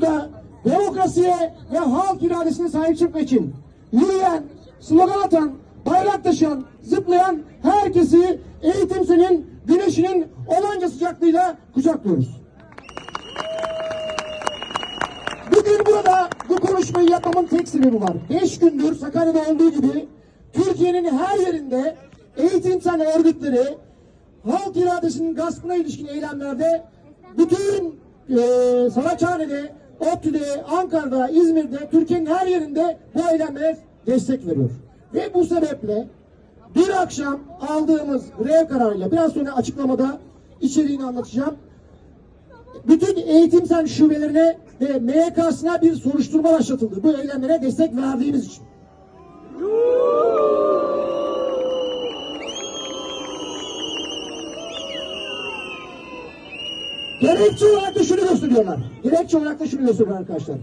burada demokrasiye ve halk iradesine sahip çıkmak için yürüyen, slogan atan, bayrak taşıyan, zıplayan herkesi eğitim senin güneşinin olanca sıcaklığıyla kucaklıyoruz. Bugün burada bu konuşmayı yapmamın tek sebebi var. Beş gündür Sakarya'da olduğu gibi Türkiye'nin her yerinde eğitimsel örgütleri halk iradesinin gaspına ilişkin eylemlerde bütün e, Saraçhane'de, ODTÜ'de, Ankara'da, İzmir'de, Türkiye'nin her yerinde bu eylemlere destek veriyor. Ve bu sebeple bir akşam aldığımız grev kararıyla biraz sonra açıklamada içeriğini anlatacağım bütün eğitimsel şubelerine ve MYK'sına bir soruşturma başlatıldı. Bu eylemlere destek verdiğimiz için. Gerekçe olarak da şunu gösteriyorlar. Gerekçe olarak da şunu gösteriyorlar arkadaşlar.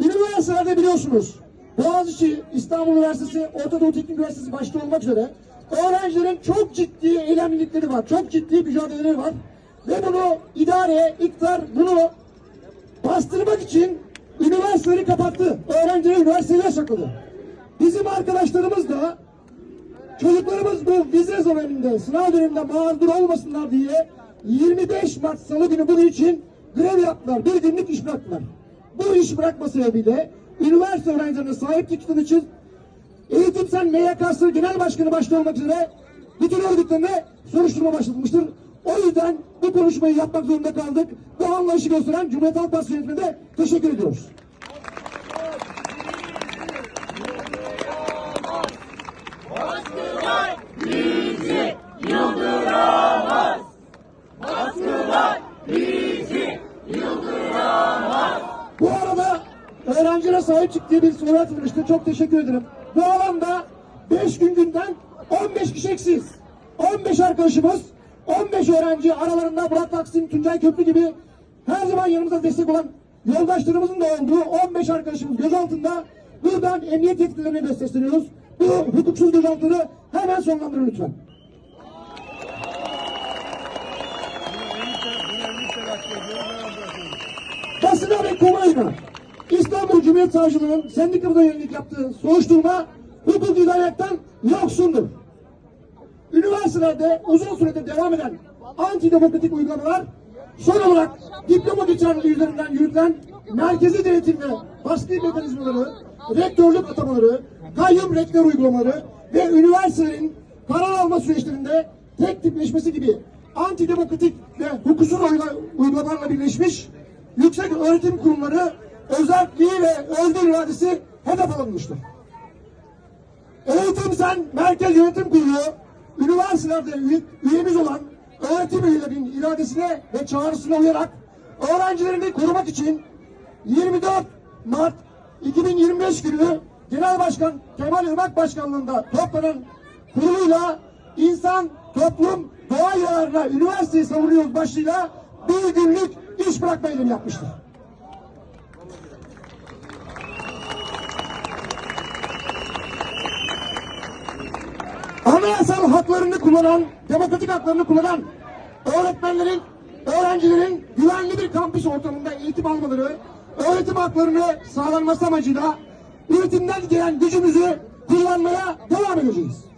Üniversitelerde biliyorsunuz Boğaziçi, İstanbul Üniversitesi, Orta Doğu Teknik Üniversitesi başta olmak üzere öğrencilerin çok ciddi eylemlilikleri var. Çok ciddi mücadeleleri var. Ve bunu idare, iktidar bunu bastırmak için üniversiteleri kapattı. Öğrencileri üniversitelere sakladı. Bizim arkadaşlarımız da çocuklarımız bu vize döneminde, sınav döneminde mağdur olmasınlar diye 25 Mart Salı günü bunun için grev yaptılar. Bir günlük iş bıraktılar. Bu iş bırakma sebebiyle üniversite öğrencilerine sahip çıktığın için Eğitimsel MYK'sı Genel Başkanı başta olmak üzere bütün örgütlerine soruşturma başlatılmıştır. O yüzden bu konuşmayı yapmak zorunda kaldık. Bu anlayışı gösteren Cumhuriyet Halk Partisi yönetimine teşekkür ediyoruz. Bu arada sahip çıktığı bir soru atılmıştı. Çok teşekkür ederim. Bu alanda 5 gün günden 15 kişi eksiyiz. 15 arkadaşımız, 15 öğrenci aralarında Murat Taksim, Tuncay Köprü gibi her zaman yanımıza destek olan yoldaşlarımızın da olduğu 15 arkadaşımız gözaltında. Buradan emniyet yetkililerine de sesleniyoruz. Bu hukuksuz gözaltıları hemen sonlandırın lütfen. basına ve kamuoyuna İstanbul Cumhuriyet Savcılığı'nın sendikamıza yönelik yaptığı soruşturma hukuki idaletten yoksundur. Üniversitelerde uzun süredir devam eden antidemokratik uygulamalar son olarak diploma geçerliliği üzerinden yürütülen merkezi denetim ve baskı mekanizmaları, rektörlük atamaları, kayyum rektör uygulamaları ve üniversitelerin karar alma süreçlerinde tek tipleşmesi gibi antidemokratik ve hukuksuz uygulamalarla birleşmiş yüksek öğretim kurumları özelliği ve özgür iradesi hedef alınmıştır. Eğitim Sen Merkez Yönetim Kurulu üniversitelerde üye- üyemiz olan öğretim üyelerinin iradesine ve çağrısına uyarak öğrencilerini korumak için 24 Mart 2025 günü Genel Başkan Kemal Irmak Başkanlığında toplanan kuruluyla insan, toplum, doğa yararına üniversiteyi savunuyoruz başlığıyla bir günlük iş bırakma eylemi yapmıştır. Anayasal haklarını kullanan, demokratik haklarını kullanan öğretmenlerin, öğrencilerin güvenli bir kampüs ortamında eğitim almaları, öğretim haklarını sağlanması amacıyla üretimden gelen gücümüzü kullanmaya devam edeceğiz.